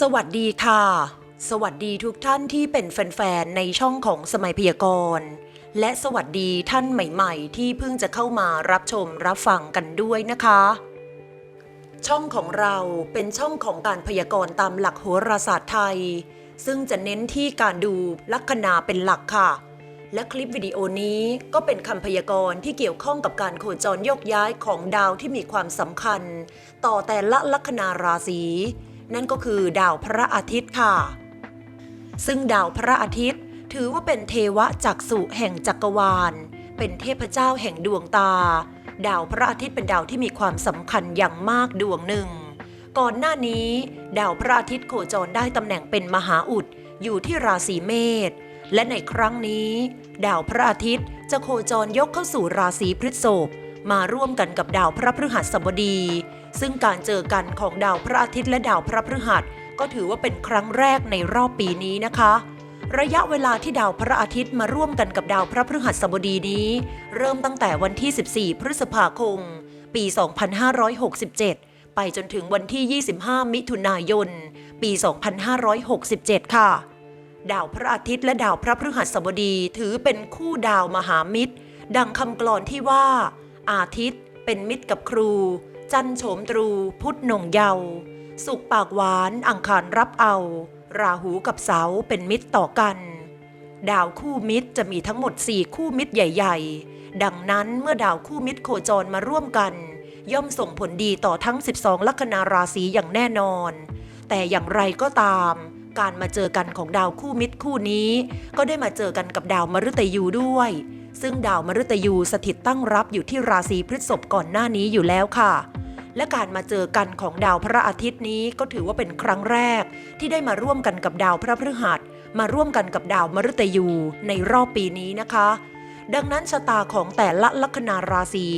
สวัสดีค่ะ สวัสดีทุกท่านที่เป็นแฟนๆ ในช่องของสมัยพยากรณ์ และสวัสดีท่านใหม่ๆ ที่เพิ่งจะเข้ามารับชมรับฟังกันด้วยนะคะ ช่องของเราเป็นช่องของการพยากรณ์ตามหลักโหราศาสตร์ไทย ซึ่งจะเน้นที่การดูลัคนาเป็นหลักค่ะ และคลิปวิดีโอนี้ก็เป็นคำพยากรณ์ที่เกี่ยวข้องกับการโคจรโยกย้ายของดาวที่มีความสำคัญ ต่อแต่ละลัคนาราศี นั่นก็คือดาวพระอาทิตย์ค่ะ ซึ่งดาวพระอาทิตย์ถือว่าเป็นเทวะจักษุแห่งจักรวาล เป็นเทพเจ้าแห่งดวงตา ดาวพระอาทิตย์เป็นดาวที่มีความสำคัญอย่างมากดวงหนึ่ง ก่อนหน้านี้ ดาวพระอาทิตย์โคจรได้ตำแหน่งเป็นมหาอุดอยู่ที่ราศีเมษและในครั้งนี้ ดาวพระอาทิตย์จะโคจรยกเข้าสู่ราศีพฤษภมาร่วมกันกับดาวพระพฤหัสบดี ซึ่งการเจอกันของดาวพระอาทิตย์และดาวพระพฤหัส ก็ถือว่าเป็นครั้งแรกในรอบปีนี้นะคะ ระยะเวลาที่ดาวพระอาทิตย์มาร่วมกันกับดาวพระพฤหัสบดีนี้ เริ่มตั้งแต่วันที่ 14 พฤษภาคม ปี 2567 ไปจนถึงวันที่ 25 มิถุนายน ปี 2567 ค่ะดาวพระอาทิตย์และดาวพระพฤหัสบดีถือเป็นคู่ดาวมหามิตร ดังคำกลอนที่ว่า อาทิตย์เป็นมิตรกับครู จันโฉมตรูพุธหน่งเยาว์สุกปากหวานอังคารรับเอา ราหูกับเสาเป็นมิตรต่อกัน ดาวคู่มิตรจะมีทั้งหมด 4 คู่มิตรใหญ่ ๆ ดังนั้นเมื่อดาวคู่มิตรโคจรมาร่วมกัน ย่อมส่งผลดีต่อทั้ง 12 ลัคนาราศีอย่างแน่นอน แต่อย่างไรก็ตามการมาเจอกันของดาวคู่มิตรคู่นี้ ก็ได้มาเจอกันกับดาวมฤตยูด้วย ซึ่งดาวมฤตยูสถิตตั้งรับอยู่ที่ราศีพฤษภก่อนหน้านี้อยู่แล้วค่ะ และการมาเจอกันของดาวพระอาทิตย์นี้ก็ถือว่าเป็นครั้งแรก ที่ได้มาร่วมกันกับดาวพระพฤหัส มาร่วมกันกับดาวมฤตยูในรอบปีนี้นะคะ ดังนั้นชะตาของแต่ละลัคนาราศี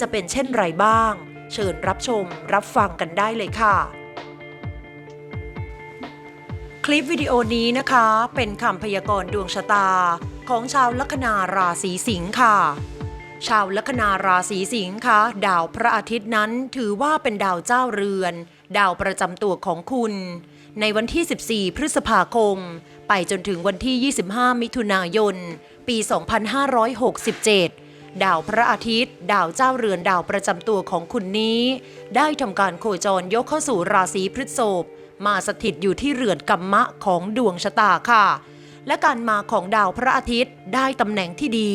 จะเป็นเช่นไรบ้าง เชิญรับชมรับฟังกันได้เลยค่ะ คลิปวิดีโอนี้นะคะ เป็นคำพยากรณ์ดวงชะตาของชาวลัคนาราศีสิงค์ค่ะ ชาวลัคนาราศีสิงค์คะดาวพระอาทิตย์นั้นถือว่าเป็นดาวเจ้าเรือน ดาวประจำตัวของคุณ ในวันที่ 14 พฤษภาคม ไปจนถึงวันที่ 25 มิถุนายน ปี 2567 ดาวพระอาทิตย์ ดาวเจ้าเรือนดาวประจำตัวของคุณนี้ ได้ทำการโคจรยกเข้าสู่ราศีพฤษภมาสถิตอยู่ที่เรือนกัมมะของดวงชะตาค่ะ และการมาของดาวพระอาทิตย์ได้ตำแหน่งที่ดี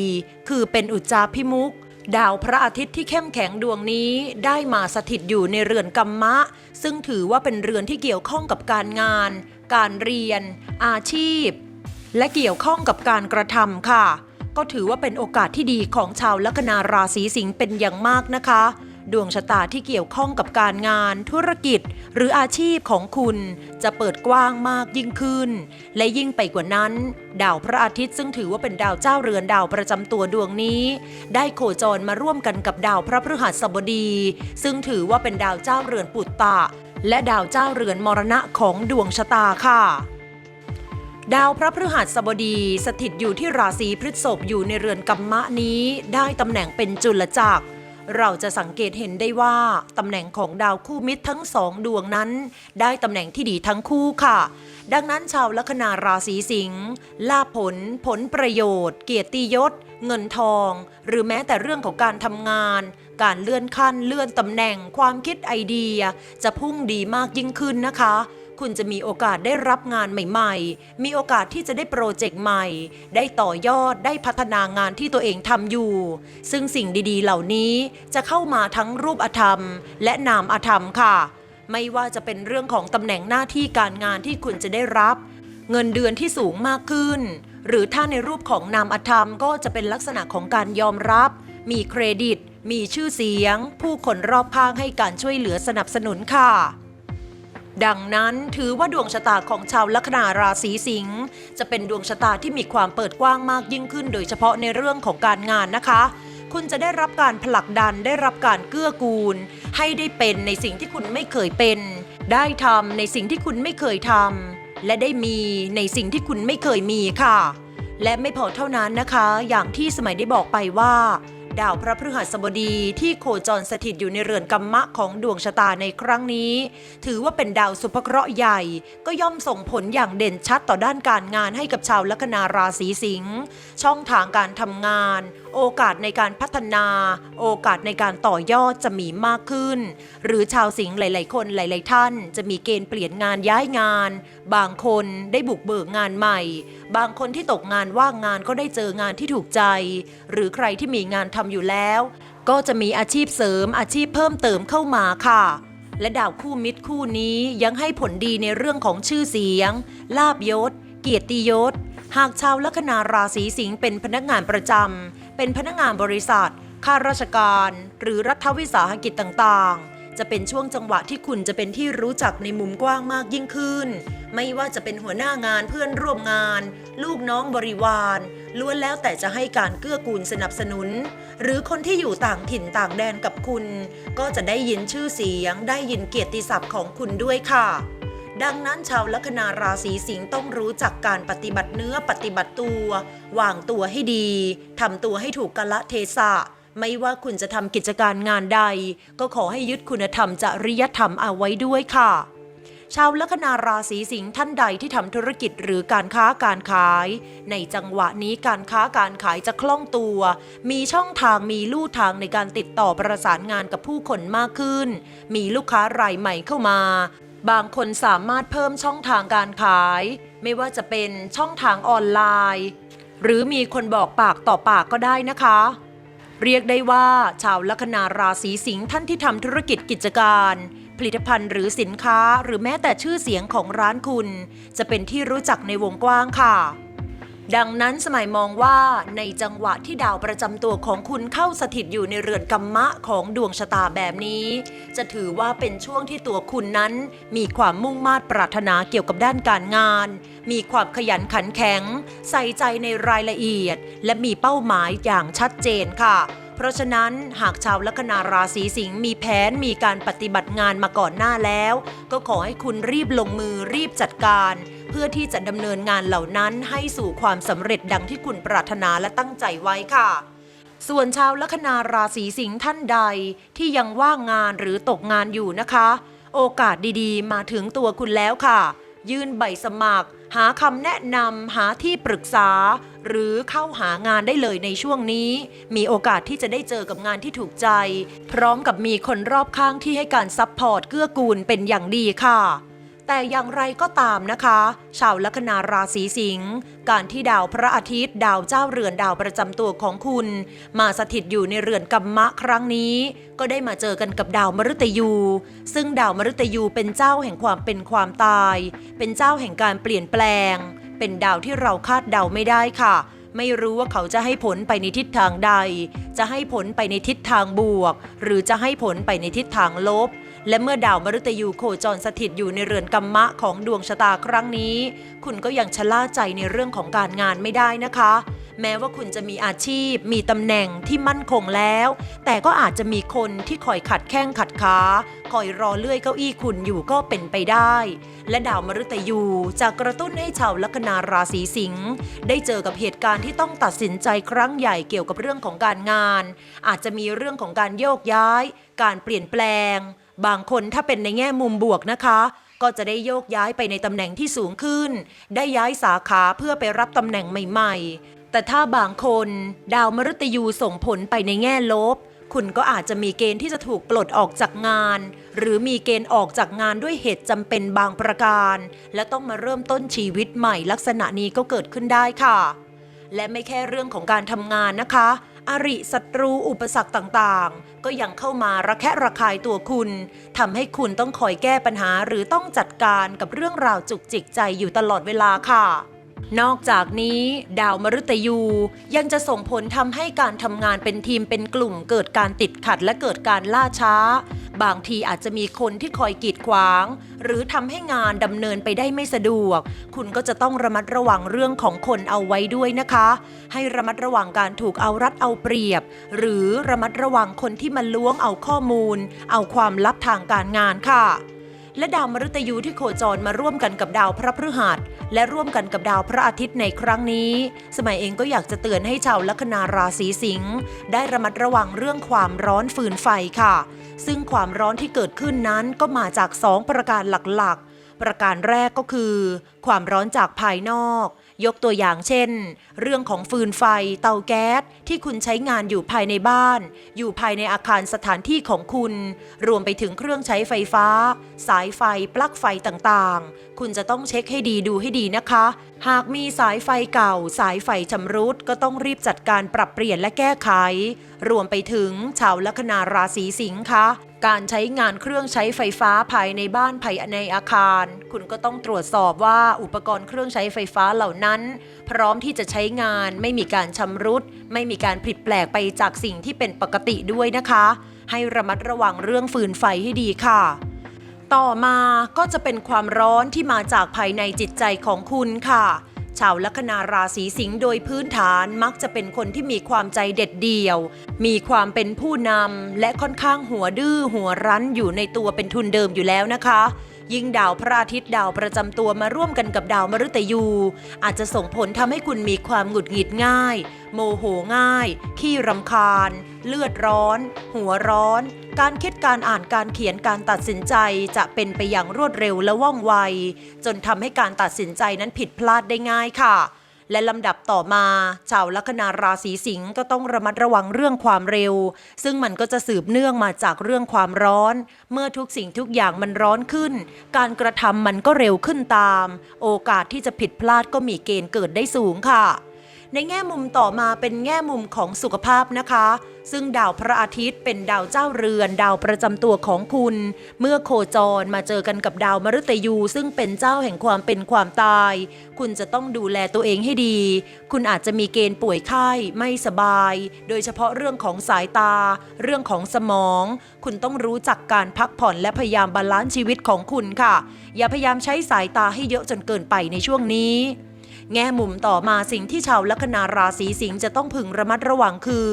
คือเป็นอุจจาพิมุกดาวพระอาทิตย์ที่เข้มแข็งดวงนี้ได้มาสถิตอยู่ในเรือนกัมมะ ซึ่งถือว่าเป็นเรือนที่เกี่ยวข้องกับการงาน การเรียน อาชีพ และเกี่ยวข้องกับการกระทำค่ะ ก็ถือว่าเป็นโอกาสที่ดีของชาวลัคนาราศีสิงห์เป็นอย่างมากนะคะ ดวงชะตาที่เกี่ยวข้องกับการงาน ธุรกิจ หรืออาชีพของคุณจะเปิดกว้างมากยิ่งขึ้น และยิ่งไปกว่านั้น ดาวพระอาทิตย์ซึ่งถือว่าเป็นดาวเจ้าเรือนดาวประจำตัวดวงนี้ ได้โคจรมาร่วมกันกับดาวพระพฤหัสบดี ซึ่งถือว่าเป็นดาวเจ้าเรือนปุตตะ และดาวเจ้าเรือนมรณะของดวงชะตาค่ะดาวพระพฤหัสบดีสถิตอยู่ที่ราศีพฤษภอยู่ในเรือนกัมมะนี้ ได้ตำแหน่งเป็นจุลจักร เราจะสังเกตเห็นได้ว่าตำแหน่งของดาวคู่มิตรทั้งสองดวงนั้น ได้ตำแหน่งที่ดีทั้งคู่ค่ะ ดังนั้นชาวลัคนาราศีสิงห์ลาผล ผลประโยชน์ เกียรติยศ เงินทอง หรือแม้แต่เรื่องของการทำงาน การเลื่อนขั้นเลื่อนตำแหน่งความคิดไอเดีย จะพุ่งดีมากยิ่งขึ้นนะคะ คุณจะมีโอกาสได้รับงานใหม่ๆ มีโอกาสที่จะได้โปรเจกต์ใหม่ ได้ต่อยอด ได้พัฒนางานที่ตัวเองทำอยู่ ซึ่งสิ่งดีๆ เหล่านี้จะเข้ามาทั้งรูปอธรรม และนามอธรรมค่ะ ไม่ว่าจะเป็นเรื่องของตำแหน่งหน้าที่การงานที่คุณจะได้รับ เงินเดือนที่สูงมากขึ้น หรือถ้าในรูปของนามอธรรมก็จะเป็นลักษณะของการยอมรับ มีเครดิต มีชื่อเสียง ผู้คนรอบข้างให้การช่วยเหลือสนับสนุนค่ะ ดังนั้นถือว่าดวงชะตาของชาวลัคนาราศีสิงห์จะเป็นดวงชะตาที่มีความเปิดกว้างมากยิ่งขึ้น โดยเฉพาะในเรื่องของการงานนะคะ คุณจะได้รับการผลักดันได้รับการเกื้อกูล ให้ได้เป็นในสิ่งที่คุณไม่เคยเป็น ได้ทำในสิ่งที่คุณไม่เคยทำและได้มีในสิ่งที่คุณไม่เคยมีค่ะ และไม่พอเท่านั้นนะคะ อย่างที่สมัยได้บอกไปว่า ดาวพระพฤหัสบดีที่โคจรสถิตอยู่ในเรือนกัมมะของดวงชะตาในครั้งนี้ ถือว่าเป็นดาวสุภเคราะห์ใหญ่ ก็ย่อมส่งผลอย่างเด่นชัดต่อด้านการงานให้กับชาวลัคนาราศีสิงห์ช่องทางการทำงาน โอกาสในการพัฒนา โอกาสในการต่อยอดจะมีมากขึ้น หรือชาวสิงห์หลาย ๆ คนหลาย ๆ ท่าน จะมีเกณฑ์เปลี่ยนงานย้ายงาน บางคนได้บุกเบิกงานใหม่ บางคนที่ตกงานว่างงานก็ได้เจองานที่ถูกใจ หรือใครที่มีงานทำอยู่แล้ว ก็จะมีอาชีพเสริมอาชีพเพิ่มเติมเข้ามาค่ะ และดาวคู่มิตรคู่นี้ยังให้ผลดีในเรื่องของชื่อเสียง ลาบยศ เกียรติยศ หากชาวลัคนาราศีสิงห์เป็นพนักงานประจำเป็นพนักงานบริษัทข้าราชการ หรือรัฐวิสาหกิจต่างๆ จะเป็นช่วงจังหวะที่คุณจะเป็นที่รู้จักในมุมกว้างมากยิ่งขึ้น ไม่ว่าจะเป็นหัวหน้างานเพื่อนร่วมงาน ลูกน้องบริวารล้วนแล้วแต่จะให้การเกื้อกูลสนับสนุน หรือคนที่อยู่ต่างถิ่นต่างแดนกับคุณ ก็จะได้ยินชื่อเสียง ได้ยินเกียรติศัพท์ของคุณด้วยค่ะดังนั้นชาวลัคนาราศีสิงห์ต้องรู้จักการปฏิบัติเนื้อปฏิบัติตัว วางตัวให้ดี ทำตัวให้ถูกกาละเทศะ ไม่ว่าคุณจะทำกิจการงานใด ก็ขอให้ยึดคุณธรรมจริยธรรมเอาไว้ด้วยค่ะ ชาวลัคนาราศีสิงห์ท่านใดที่ทำธุรกิจหรือการค้าการขาย ในจังหวะนี้การค้าการขายจะคล่องตัว มีช่องทางมีลู่ทางในการติดต่อประสานงานกับผู้คนมากขึ้น มีลูกค้ารายใหม่เข้ามา บางคนสามารถเพิ่มช่องทางการขาย ไม่ว่าจะเป็นช่องทางออนไลน์ หรือมีคนบอกปากต่อปากก็ได้นะคะ เรียกได้ว่าชาวลัคนาราศีสิงห์ท่านที่ทำธุรกิจกิจการ ผลิตภัณฑ์หรือสินค้าหรือแม้แต่ชื่อเสียงของร้านคุณ จะเป็นที่รู้จักในวงกว้างค่ะ ดังนั้นสมัยมองว่าในจังหวะที่ดาวประจำตัวของคุณเข้าสถิตอยู่ในเรือนกัมมะของดวงชะตาแบบนี้ จะถือว่าเป็นช่วงที่ตัวคุณนั้น มีความมุ่งมา่ปรารถนาเกี่ยวกับด้านการงาน มีความขยันขันแข็ง ใส่ใจในรายละเอียด และมีเป้าหมายอย่างชัดเจนค่ะเพราะฉะนั้นหากชาวลัคนาราศีสิงห์มีแผนมีการปฏิบัติงานมาก่อนหน้าแล้ว ก็ขอให้คุณรีบลงมือรีบจัดการ เพื่อที่จะดำเนินงานเหล่านั้นให้สู่ความสำเร็จดังที่คุณปรารถนาและตั้งใจไว้ค่ะ ส่วนชาวลัคนาราศีสิงห์ท่านใดที่ยังว่างงานหรือตกงานอยู่นะคะ โอกาสดีๆ มาถึงตัวคุณแล้วค่ะ ยื่นใบสมัคร หาคำแนะนำหาที่ปรึกษา หรือเข้าหางานได้เลยในช่วงนี้ มีโอกาสที่จะได้เจอกับงานที่ถูกใจ พร้อมกับมีคนรอบข้างที่ให้การซัพพอร์ตเกื้อกูลเป็นอย่างดีค่ะ แต่อย่างไรก็ตามนะคะ ชาวลัคนาราศีสิงห์การที่ดาวพระอาทิตย์ ดาวเจ้าเรือนดาวประจำตัวของคุณ มาสถิตอยู่ในเรือนกัมมะครั้งนี้ ก็ได้มาเจอกันกับดาวมฤตยู ซึ่งดาวมฤตยูเป็นเจ้าแห่งความเป็นความตาย เป็นเจ้าแห่งการเปลี่ยนแปลง เป็นดาวที่เราคาดเดาไม่ได้ค่ะไม่รู้ว่าเขาจะให้ผลไปในทิศทางใด จะให้ผลไปในทิศทางบวก หรือจะให้ผลไปในทิศทางลบ และเมื่อดาวมฤตยูโคจรสถิตอยู่ในเรือนกัมมะของดวงชะตาครั้งนี้ คุณก็ยังชะล่าใจในเรื่องของการงานไม่ได้นะคะ แม้ว่าคุณจะมีอาชีพ มีตำแหน่งที่มั่นคงแล้ว แต่ก็อาจจะมีคนที่คอยขัดแข้งขัดขาคอยรอเลื่อยเก้าอี้คุณอยู่ก็เป็นไปได้ และดาวมฤตยูจะกระตุ้นให้ชาวลัคนาราศีสิงห์ได้เจอกับเหตุการณ์ที่ต้องตัดสินใจครั้งใหญ่เกี่ยวกับเรื่องของการงาน อาจจะมีเรื่องของการโยกย้าย การเปลี่ยนแปลง บางคนถ้าเป็นในแง่มุมบวกนะคะ ก็จะได้โยกย้ายไปในตำแหน่งที่สูงขึ้น ได้ย้ายสาขาเพื่อไปรับตำแหน่งใหม่ ๆ แต่ถ้าบางคนดาวมฤตยูส่งผลไปในแง่ลบ คุณก็อาจจะมีเกณฑ์ที่จะถูกปลดออกจากงาน หรือมีเกณฑ์ออกจากงานด้วยเหตุจำเป็นบางประการ และต้องมาเริ่มต้นชีวิตใหม่ ลักษณะนี้ก็เกิดขึ้นได้ค่ะและไม่แค่เรื่องของการทำงานนะคะ อริศัตรูอุปสรรคต่างๆ ก็ยังเข้ามาระแคะระคายตัวคุณทำให้คุณต้องคอยแก้ปัญหาหรือต้องจัดการกับเรื่องราวจุกจิกใจอยู่ตลอดเวลาค่ะ นอกจากนี้ดาวมฤตยูยังจะส่งผลทำให้การทำงานเป็นทีมเป็นกลุ่ม เกิดการติดขัดและเกิดการล่าช้า บางทีอาจจะมีคนที่คอยกีดขวาง หรือทำให้งานดำเนินไปได้ไม่สะดวก คุณก็จะต้องระมัดระวังเรื่องของคนเอาไว้ด้วยนะคะ ให้ระมัดระวังการถูกเอารัดเอาเปรียบ หรือระมัดระวังคนที่มาล้วงเอาข้อมูล เอาความลับทางการงานค่ะ และดาวมฤตยูที่โคจรมาร่วมกันกับดาวพระพฤหัสและร่วมกันกับดาวพระอาทิตย์ในครั้งนี้ สมัยเองก็อยากจะเตือนให้ชาวลัคนาราศีสิงห์ได้ระมัดระวังเรื่องความร้อนฟืนไฟค่ะ ซึ่งความร้อนที่เกิดขึ้นนั้นก็มาจากสองประการหลักๆ ประการแรกก็คือ ความร้อนจากภายนอก ยกตัวอย่างเช่น เรื่องของฟืนไฟ เตาแก๊ส ที่คุณใช้งานอยู่ภายในบ้าน อยู่ภายในอาคารสถานที่ของคุณ รวมไปถึงเครื่องใช้ไฟฟ้า สายไฟ ปลั๊กไฟต่างๆ คุณจะต้องเช็คให้ดีดูให้ดีนะคะ หากมีสายไฟเก่า สายไฟชำรุดก็ต้องรีบจัดการปรับเปลี่ยนและแก้ไข รวมไปถึงชาวลัคนาราศีสิงห์คะการใช้งานเครื่องใช้ไฟฟ้าภายในบ้านภายในอาคาร คุณก็ต้องตรวจสอบว่าอุปกรณ์เครื่องใช้ไฟฟ้าเหล่านั้น พร้อมที่จะใช้งานไม่มีการชำรุด ไม่มีการผิดแปลกไปจากสิ่งที่เป็นปกติด้วยนะคะ ให้ระมัดระวังเรื่องฟืนไฟให้ดีค่ะ ต่อมาก็จะเป็นความร้อนที่มาจากภายในจิตใจของคุณค่ะ ชาวลัคนาราศีสิงห์โดยพื้นฐานมักจะเป็นคนที่มีความใจเด็ดเดี่ยว มีความเป็นผู้นำและค่อนข้างหัวดื้อหัวรั้นอยู่ในตัวเป็นทุนเดิมอยู่แล้วนะคะ ยิ่งดาวพระอาทิตย์ดาวประจำตัวมาร่วมกันกับดาวมฤตยู อาจจะส่งผลทำให้คุณมีความหงุดหงิดง่าย โมโหง่าย ขี้รำคาญ เลือดร้อน หัวร้อน การคิดการอ่านการเขียนการตัดสินใจจะเป็นไปอย่างรวดเร็วและว่องไว จนทำให้การตัดสินใจนั้นผิดพลาดได้ง่ายค่ะ และลำดับต่อมาชาวลัคนาราศีสิงห์ก็ต้องระมัดระวังเรื่องความเร็ว ซึ่งมันก็จะสืบเนื่องมาจากเรื่องความร้อน เมื่อทุกสิ่งทุกอย่างมันร้อนขึ้น การกระทำมันก็เร็วขึ้นตาม โอกาสที่จะผิดพลาดก็มีเกณฑ์เกิดได้สูงค่ะ ในแง่มุมต่อมาเป็นแง่มุมของสุขภาพนะคะ ซึ่งดาวพระอาทิตย์เป็นดาวเจ้าเรือน ดาวประจำตัวของคุณ เมื่อโคจรมาเจอกันกับดาวมฤตยู ซึ่งเป็นเจ้าแห่งความเป็นความตาย คุณจะต้องดูแลตัวเองให้ดี คุณอาจจะมีเกณฑ์ป่วยไข้ไม่สบาย โดยเฉพาะเรื่องของสายตา เรื่องของสมอง คุณต้องรู้จักการพักผ่อนและพยายามบาลานซ์ชีวิตของคุณค่ะ อย่าพยายามใช้สายตาให้เยอะจนเกินไปในช่วงนี้ แง่มุมต่อมาสิ่งที่ชาวลัคนาราศีสิงห์จะต้องพึงระมัดระวังคือ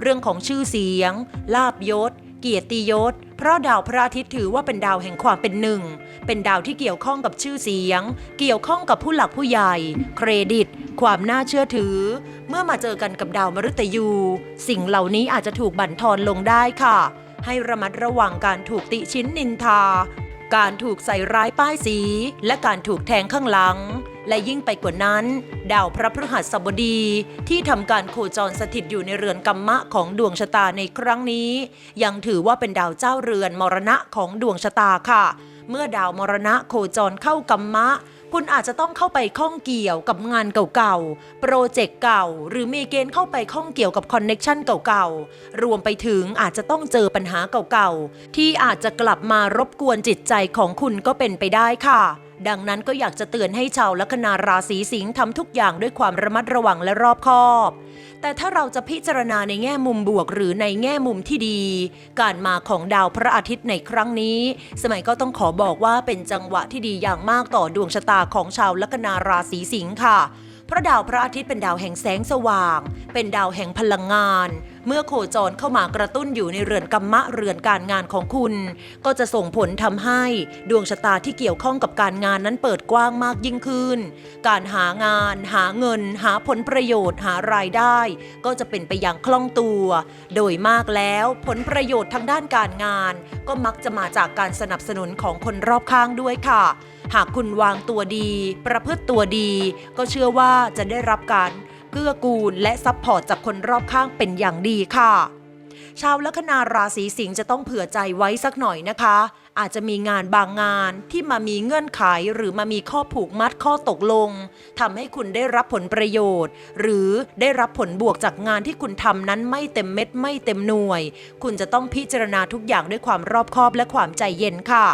เรื่องของชื่อเสียง ลาบยศ เกียรติยศ เพราะดาวพระอาทิตย์ถือว่าเป็นดาวแห่งความเป็นหนึ่ง เป็นดาวที่เกี่ยวข้องกับชื่อเสียง เกี่ยวข้องกับผู้หลักผู้ใหญ่ เครดิต ความน่าเชื่อถือ เมื่อมาเจอกันกับดาวมฤตยู สิ่งเหล่านี้อาจจะถูกบั่นทอนลงได้ค่ะให้ระมัดระวังการถูกติชิ้นนินทา การถูกใส่ร้ายป้ายสี และการถูกแทงข้างหลัง และยิ่งไปกว่านั้น ดาวพระพฤหัสบดีที่ทำการโคจรสถิตอยู่ในเรือนกัมมะของดวงชะตาในครั้งนี้ ยังถือว่าเป็นดาวเจ้าเรือนมรณะของดวงชะตาค่ะ เมื่อดาวมรณะโคจรเข้ากัมมะ คุณอาจจะต้องเข้าไปข้องเกี่ยวกับงานเก่าๆ โปรเจกต์เก่า หรือมีเกณฑ์เข้าไปข้องเกี่ยวกับคอนเน็ชันเก่าๆ รวมไปถึงอาจจะต้องเจอปัญหาเก่าๆ ที่อาจจะกลับมารบกวนจิตใจของคุณก็เป็นไปได้ค่ะ ดังนั้นก็อยากจะเตือนให้ชาวลัคนาราศีสิงห์ทำทุกอย่างด้วยความระมัดระวังและรอบคอบ แต่ถ้าเราจะพิจารณาในแง่มุมบวกหรือในแง่มุมที่ดี การมาของดาวพระอาทิตย์ในครั้งนี้ สมัยก็ต้องขอบอกว่าเป็นจังหวะที่ดีอย่างมากต่อดวงชะตาของชาวลัคนาราศีสิงห์ค่ะเพราะดาวพระอาทิตย์เป็นดาวแห่งแสงสว่าง เป็นดาวแห่งพลังงาน เมื่อโคจรเข้ามากระตุ้นอยู่ในเรือนกัมมะเรือนการงานของคุณ ก็จะส่งผลทำให้ดวงชะตาที่เกี่ยวข้องกับการงานนั้นเปิดกว้างมากยิ่งขึ้น การหางาน หาเงิน หาผลประโยชน์ หารายได้ ก็จะเป็นไปอย่างคล่องตัว โดยมากแล้วผลประโยชน์ทางด้านการงาน ก็มักจะมาจากการสนับสนุนของคนรอบข้างด้วยค่ะ หากคุณวางตัวดี ประพฤติตัวดี ก็เชื่อว่าจะได้รับการ เกื้อกูล และซัพพอร์ตจากคนรอบข้างเป็นอย่างดีค่ะ ชาวลัคนาราศีสิงห์จะต้องเผื่อใจไว้สักหน่อยนะคะ อาจจะมีงานบางงานที่มามีเงื่อนไขหรือมามีข้อผูกมัดข้อตกลงทำให้คุณได้รับผลประโยชน์ หรือได้รับผลบวกจากงานที่คุณทำนั้นไม่เต็มเม็ดไม่เต็มหน่วย คุณจะต้องพิจารณาทุกอย่างด้วยความรอบคอบและความใจเย็นค่ะ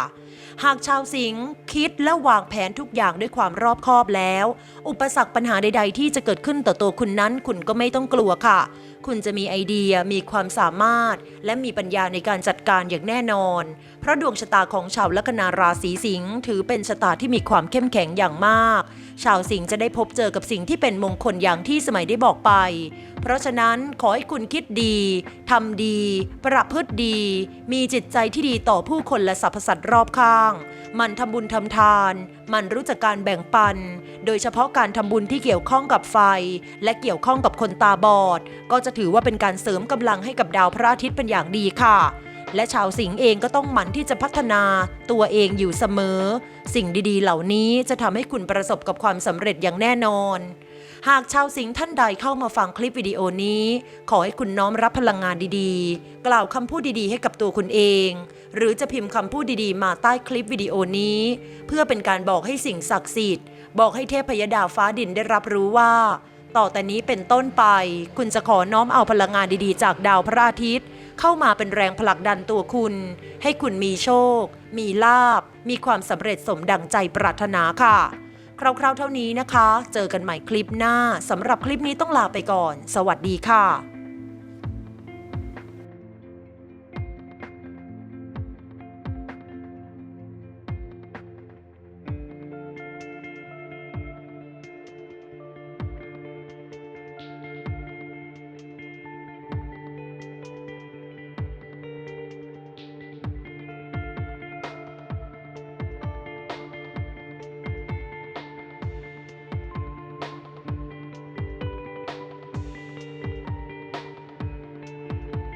หากชาวสิงห์คิดและวางแผนทุกอย่างด้วยความรอบคอบแล้ว อุปสรรคปัญหาใด ๆ ที่จะเกิดขึ้นต่อตัวคุณนั้น คุณก็ไม่ต้องกลัวค่ะ คุณจะมีไอเดียมีความสามารถ และมีปัญญาในการจัดการอย่างแน่นอน เพราะดวงชะตาของชาวลัคนาราศีสิงห์ถือเป็นชะตาที่มีความเข้มแข็งอย่างมาก ชาวสิงห์จะได้พบเจอกับสิ่งที่เป็นมงคลอย่างที่สมัยได้บอกไป เพราะฉะนั้นขอให้คุณคิดดีทำดี ประพฤติดี มีจิตใจที่ดีต่อผู้คนและสรรพสัตว์รอบข้าง มันทำบุญทำทาน มันรู้จักการแบ่งปัน โดยเฉพาะการทำบุญที่เกี่ยวข้องกับไฟ และเกี่ยวข้องกับคนตาบอด ก็จะถือว่าเป็นการเสริมกำลังให้กับดาวพระอาทิตย์เป็นอย่างดีค่ะ และชาวสิงห์เองก็ต้องหมั่นที่จะพัฒนาตัวเองอยู่เสมอ สิ่งดีๆ เหล่านี้จะทำให้คุณประสบกับความสำเร็จอย่างแน่นอน หากชาวสิงห์ท่านใดเข้ามาฟังคลิปวิดีโอนี้ ขอให้คุณน้อมรับพลังงานดีๆ กล่าวคำพูดดีๆ ให้กับตัวคุณเอง หรือจะพิมพ์คำพูดดีๆ มาใต้คลิปวิดีโอนี้ เพื่อเป็นการบอกให้สิ่งศักดิ์สิทธิ์ บอกให้เทพยดาฟ้าดินได้รับรู้ว่าต่อแต่นี้เป็นต้นไป คุณจะขอน้อมเอาพลังงานดีๆ จากดาวพระอาทิตย์ เข้ามาเป็นแรงผลักดันตัวคุณ ให้คุณมีโชค มีลาบ มีความสำเร็จสมดังใจปรารถนาค่ะ คร่าวๆเท่านี้นะคะ เจอกันใหม่คลิปหน้าสำหรับคลิปนี้ต้องลาไปก่อน สวัสดีค่ะ